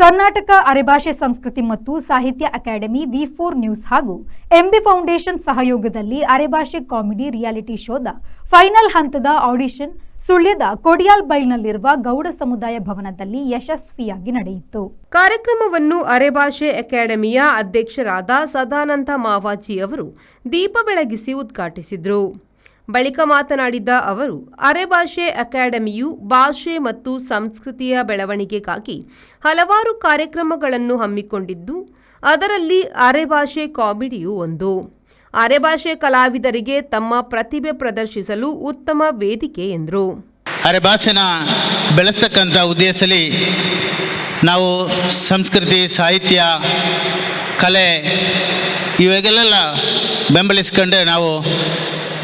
ಕರ್ನಾಟಕ ಅರೆಭಾಷೆ ಸಂಸ್ಕೃತಿ ಮತ್ತು ಸಾಹಿತ್ಯ ಅಕಾಡೆಮಿ ವಿ ಫೋರ್ ನ್ಯೂಸ್ ಹಾಗೂ ಎಂಬಿ ಫೌಂಡೇಶನ್ ಸಹಯೋಗದಲ್ಲಿ ಅರೆಭಾಷೆ ಕಾಮಿಡಿ ರಿಯಾಲಿಟಿ ಶೋದ ಫೈನಲ್ ಹಂತದ ಆಡಿಷನ್ ಸುಳ್ಯದ ಕೊಡಿಯಾಲ್ ಬೈಲ್ನಲ್ಲಿರುವ ಗೌಡ ಸಮುದಾಯ ಭವನದಲ್ಲಿ ಯಶಸ್ವಿಯಾಗಿ ನಡೆಯಿತು. ಕಾರ್ಯಕ್ರಮವನ್ನು ಅರೆಭಾಷೆ ಅಕಾಡೆಮಿಯ ಅಧ್ಯಕ್ಷರಾದ ಸದಾನಂದ ಮಾವಾಜಿ ಅವರು ದೀಪ ಬೆಳಗಿಸಿ ಉದ್ಘಾಟಿಸಿದರು. ಬಳಿಕ ಮಾತನಾಡಿದ ಅವರು ಅರೆಭಾಷೆ ಅಕಾಡೆಮಿಯು ಭಾಷೆ ಮತ್ತು ಸಂಸ್ಕೃತಿಯ ಬೆಳವಣಿಗೆಗಾಗಿ ಹಲವಾರು ಕಾರ್ಯಕ್ರಮಗಳನ್ನು ಹಮ್ಮಿಕೊಂಡಿದ್ದು, ಅದರಲ್ಲಿ ಅರೆಭಾಷೆ ಕಾಮಿಡಿಯೂ ಒಂದು. ಅರೆಭಾಷೆ ಕಲಾವಿದರಿಗೆ ತಮ್ಮ ಪ್ರತಿಭೆ ಪ್ರದರ್ಶಿಸಲು ಉತ್ತಮ ವೇದಿಕೆ, ಎಂದರು. ಅರೆ ಭಾಷೆನ ಬೆಳೆಸ್ತಕ್ಕಂಥ ಉದ್ದೇಶದಲ್ಲಿ ನಾವು ಸಂಸ್ಕೃತಿ, ಸಾಹಿತ್ಯ, ಕಲೆ ಇವಾಗೆಲ್ಲ ಬೆಂಬಲಿಸ್ಕೊಂಡೆ ನಾವು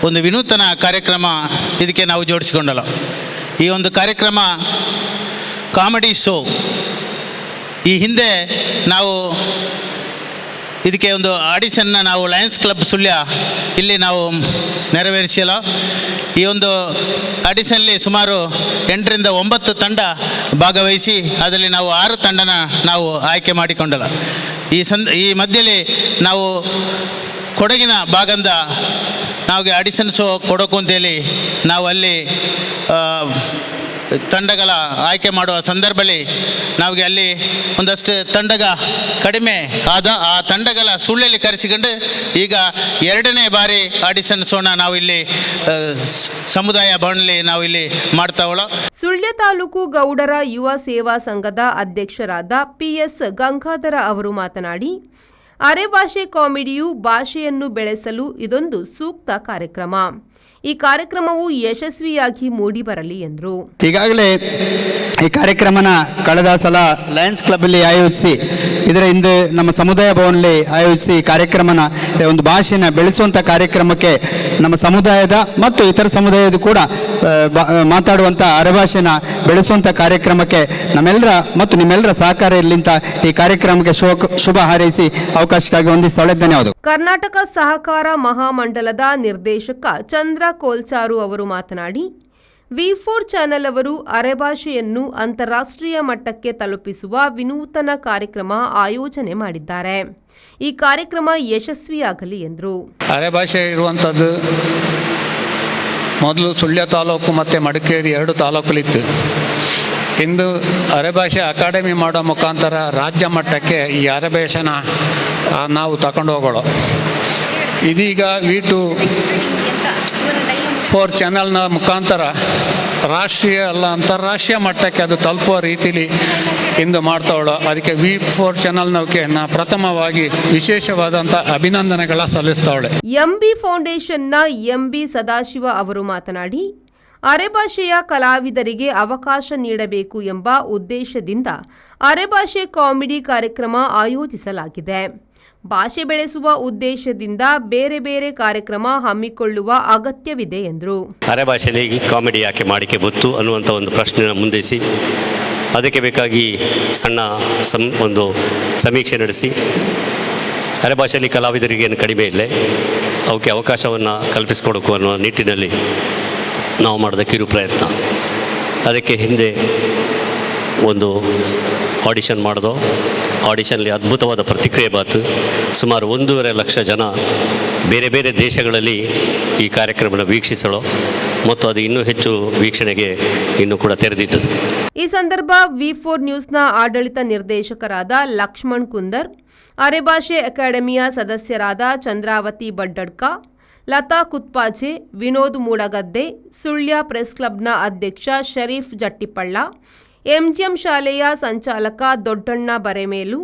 ಒಂದು ವಿನೂತನ ಕಾರ್ಯಕ್ರಮ ಇದಕ್ಕೆ ನಾವು ಜೋಡಿಸಿಕೊಂಡಲ್ಲ. ಈ ಒಂದು ಕಾರ್ಯಕ್ರಮ ಕಾಮಿಡಿ ಶೋ. ಈ ಹಿಂದೆ ನಾವು ಇದಕ್ಕೆ ಒಂದು ಆಡಿಷನ್ನ ನಾವು ಲಯನ್ಸ್ ಕ್ಲಬ್ ಸುಳ್ಯ ಇಲ್ಲಿ ನಾವು ನೆರವೇರಿಸಲ್ಲ ಈ ಒಂದು ಆಡಿಷನ್ಲಿ ಸುಮಾರು ಎಂಟರಿಂದ ಒಂಬತ್ತು ತಂಡ ಭಾಗವಹಿಸಿ ಅದರಲ್ಲಿ ನಾವು ಆರು ತಂಡನ ನಾವು ಆಯ್ಕೆ ಮಾಡಿಕೊಂಡಲ್ಲ. ಈ ಸಂದ, ಈ ಮಧ್ಯದಲ್ಲಿ ನಾವು ಕೊಡಗಿನ ಭಾಗದಿಂದ ನಮಗೆ ಆಡಿಷನ್ ಶೋ ಕೊಡೋಕು ಅಂತೇಳಿ ನಾವು ಅಲ್ಲಿ ತಂಡಗಳ ಆಯ್ಕೆ ಮಾಡುವ ಸಂದರ್ಭದಲ್ಲಿ ನಮಗೆ ಅಲ್ಲಿ ಒಂದಷ್ಟು ತಂಡಗ ಕಡಿಮೆ ಆದ, ಆ ತಂಡಗಳ ಸುಳ್ಳಲ್ಲಿ ಕರೆಸಿಕೊಂಡು ಈಗ ಎರಡನೇ ಬಾರಿ ಆಡಿಷನ್ ಶೋನ ನಾವು ಇಲ್ಲಿ ಸಮುದಾಯ ಭವನಲ್ಲಿ ನಾವು ಇಲ್ಲಿ ಮಾಡ್ತಾವಳ ಸುಳ್ಯ ತಾಲೂಕು ಗೌಡರ ಯುವ ಸೇವಾ ಸಂಘದ ಅಧ್ಯಕ್ಷರಾದ ಪಿ ಎಸ್ ಗಂಗಾಧರ ಅವರು ಮಾತನಾಡಿ ಅರೆಭಾಷೆ ಕಾಮಿಡಿಯು ಭಾಷೆಯನ್ನು ಬೆಳೆಸಲು ಇದೊಂದು ಸೂಕ್ತ ಕಾರ್ಯಕ್ರಮ. ಈ ಕಾರ್ಯಕ್ರಮವು ಯಶಸ್ವಿಯಾಗಿ ಮೂಡಿ ಬರಲಿ ಎಂದರು. ಈಗಾಗಲೇ ಈ ಕಾರ್ಯಕ್ರಮನ ಕಳೆದ ಸಲ ಲಯನ್ಸ್ ಕ್ಲಬ್ಬಲ್ಲಿ ಆಯೋಜಿಸಿ ಇದರ ಹಿಂದೆ ನಮ್ಮ ಸಮುದಾಯ ಭವನಲ್ಲಿ ಆಯೋಜಿಸಿ ಕಾರ್ಯಕ್ರಮನ ಒಂದು ಭಾಷೆನ ಬೆಳೆಸುವಂಥ ಕಾರ್ಯಕ್ರಮಕ್ಕೆ ನಮ್ಮ ಸಮುದಾಯದ ಮತ್ತು ಇತರ ಸಮುದಾಯದ ಕೂಡ ಮಾತಾಡುವಂಥ ಅರೆಭಾಷೆನ ಬೆಳೆಸುವಂಥ ಕಾರ್ಯಕ್ರಮಕ್ಕೆ ನಮ್ಮೆಲ್ಲರ ಮತ್ತು ನಿಮ್ಮೆಲ್ಲರ ಸಹಕಾರ ಇಲ್ಲಿಂತ ಈ ಕಾರ್ಯಕ್ರಮಕ್ಕೆ ಶುಭ ಶುಭ ಹಾರೈಸಿ ಅವಕಾಶಕ್ಕಾಗಿ ಹೊಂದಿಸ್ತಳೆ ಧನ್ಯವಾದಗಳು. ಕರ್ನಾಟಕ ಸಹಕಾರ ಮಹಾಮಂಡಲದ ನಿರ್ದೇಶಕ ಚಂದ್ರ ಕೋಲ್ಚಾರು ಅವರು ಮಾತನಾಡಿ, ವಿ ಫೋರ್ ಚಾನೆಲ್ ಅವರು ಅರೆಭಾಷೆಯನ್ನು ಅಂತಾರಾಷ್ಟ್ರೀಯ ಮಟ್ಟಕ್ಕೆ ತಲುಪಿಸುವ ವಿನೂತನ ಕಾರ್ಯಕ್ರಮ ಆಯೋಜನೆ ಮಾಡಿದ್ದಾರೆ. ಈ ಕಾರ್ಯಕ್ರಮ ಯಶಸ್ವಿಯಾಗಲಿ ಎಂದರು. ಅರೆಭಾಷೆ ಇರುವಂಥದ್ದು ಮೊದಲು ಸುಳ್ಯ ತಾಲೂಕು ಮತ್ತು ಮಡಿಕೇರಿ ಎರಡು ತಾಲೂಕಲ್ಲಿತ್ತು ಇಂದು ಅರೆಭಾಷೆ ಅಕಾಡೆಮಿ ಮಾಡೋ ಮುಖಾಂತರ ರಾಜ್ಯ ಮಟ್ಟಕ್ಕೆ ಈ ಅರೆಭಾಷೆನ ನಾವು ತಗೊಂಡು ಹೋಗೋಳು ಇದೀಗ ವಿ ಟು ಫೋರ್ ಚಾನಲ್ನ ಮುಖಾಂತರ ರಾಷ್ಟ್ರೀಯ ಅಲ್ಲ ಅಂತಾರಾಷ್ಟ್ರೀಯ ಮಟ್ಟಕ್ಕೆ ಅದು ತಲುಪುವ ರೀತಿಲಿ ಇಂದು ಮಾಡ್ತಾವಳು. ಅದಕ್ಕೆ ವಿ ಫೋರ್ ಚಾನಲ್ನವಕ್ಕೆ ಪ್ರಥಮವಾಗಿ ವಿಶೇಷವಾದಂಥ ಅಭಿನಂದನೆಗಳ ಸಲ್ಲಿಸ್ತಾವಳೆ. ಎಂಬಿ ಫೌಂಡೇಶನ್ನ ಎಂಬಿ ಸದಾಶಿವ ಅವರು ಮಾತನಾಡಿ, ಅರೆಭಾಷೆಯ ಕಲಾವಿದರಿಗೆ ಅವಕಾಶ ನೀಡಬೇಕು ಎಂಬ ಉದ್ದೇಶದಿಂದ ಅರೆಭಾಷೆ ಕಾಮಿಡಿ ಕಾರ್ಯಕ್ರಮ ಆಯೋಜಿಸಲಾಗಿದೆ. ಭಾಷೆ ಬೆಳೆಸುವ ಉದ್ದೇಶದಿಂದ ಬೇರೆ ಬೇರೆ ಕಾರ್ಯಕ್ರಮ ಹಮ್ಮಿಕೊಳ್ಳುವ ಅಗತ್ಯವಿದೆ ಎಂದರು. ಅರೆಭಾಷೆಯಲ್ಲಿ ಕಾಮಿಡಿ ಯಾಕೆ ಮಾಡಿಕೆ ಗೊತ್ತು ಅನ್ನುವಂಥ ಒಂದು ಪ್ರಶ್ನೆನ ಮುಂದಿಸಿ, ಅದಕ್ಕೆ ಬೇಕಾಗಿ ಸಣ್ಣ ಸಂ ಒಂದು ಸಮೀಕ್ಷೆ ನಡೆಸಿ. ಅರೆಭಾಷೆಯಲ್ಲಿ ಕಲಾವಿದರಿಗೆ ಏನು ಕಡಿಮೆ ಇಲ್ಲೇ, ಅವಕ್ಕೆ ಅವಕಾಶವನ್ನು ಕಲ್ಪಿಸಿಕೊಡಬೇಕು ಅನ್ನುವ ನಿಟ್ಟಿನಲ್ಲಿ ನಾವು ಮಾಡಿದ ಕಿರು ಪ್ರಯತ್ನ. ಅದಕ್ಕೆ ಹಿಂದೆ ಒಂದು ಆಡಿಷನ್ ಮಾಡಿದೋ ಆಡಿಷನ್ಲಿ ಅದ್ಭುತವಾದ ಪ್ರತಿಕ್ರಿಯೆ ಬಾತು. ಸುಮಾರು ಒಂದೂವರೆ ಲಕ್ಷ ಜನ ಬೇರೆ ಬೇರೆ ದೇಶಗಳಲ್ಲಿ ಈ ಕಾರ್ಯಕ್ರಮನ ವೀಕ್ಷಿಸಲು ಮತ್ತು ಅದು ಇನ್ನೂ ಹೆಚ್ಚು ವೀಕ್ಷಣೆಗೆ ಇನ್ನೂ ಕೂಡ ತೆರೆದಿದ್ದು ಈ ಸಂದರ್ಭ ವಿ ಫೋರ್ ನ್ಯೂಸ್ನ ಆಡಳಿತ ನಿರ್ದೇಶಕರಾದ ಲಕ್ಷ್ಮಣ್ ಕುಂದರ್ ಅರೆಭಾಷೆ ಅಕಾಡೆಮಿಯ ಸದಸ್ಯರಾದ ಚಂದ್ರಾವತಿ ಬಡ್ಡಡ್ಕ, ಲತಾ ಕುತ್ಪಾಜೆ, ವಿನೋದ್ ಮೂಡಗದ್ದೆ, ಸುಳ್ಯ ಪ್ರೆಸ್ ಕ್ಲಬ್ನ ಅಧ್ಯಕ್ಷ ಶರೀಫ್ ಜಟ್ಟಿಪಳ್ಳ ಎಂಜಿಎಂ ಶಾಲೆಯ ಸಂಚಾಲಕ ದೊಡ್ಡಣ್ಣ ಬರೆಮೇಲು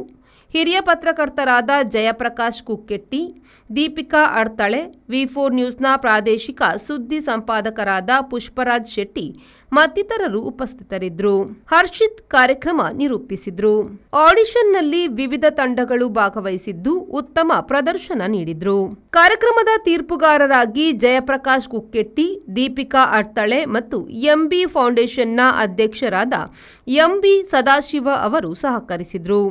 ಹಿರಿಯ ಪತ್ರಕರ್ತರಾದ ಜಯಪ್ರಕಾಶ್ ಕುಕ್ಕೆಟ್ಟಿ, ದೀಪಿಕಾ ಅಡ್ತಳೆ, ವಿ ಫೋರ್ ನ್ಯೂಸ್ನ ಪ್ರಾದೇಶಿಕ ಸುದ್ದಿ ಸಂಪಾದಕರಾದ ಪುಷ್ಪರಾಜ್ ಶೆಟ್ಟಿ ಮತ್ತಿತರರು ಉಪಸ್ಥಿತರಿದ್ದರು. ಹರ್ಷಿತ್ ಕಾರ್ಯಕ್ರಮ ನಿರೂಪಿಸಿದ್ರು. ಆಡಿಷನ್ನಲ್ಲಿ ವಿವಿಧ ತಂಡಗಳು ಭಾಗವಹಿಸಿದ್ದು ಉತ್ತಮ ಪ್ರದರ್ಶನ ನೀಡಿದ್ರು. ಕಾರ್ಯಕ್ರಮದ ತೀರ್ಪುಗಾರರಾಗಿ ಜಯಪ್ರಕಾಶ್ ಕುಕ್ಕೆಟ್ಟಿ, ದೀಪಿಕಾ ಅಡ್ತಳೆ ಮತ್ತು ಎಂಬಿ ಫೌಂಡೇಶನ್ನ ಅಧ್ಯಕ್ಷರಾದ ಎಂಬಿ ಸದಾಶಿವ ಅವರು ಸಹಕರಿಸಿದ್ರು.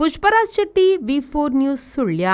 Pushparaj Shetty V four news Sullia.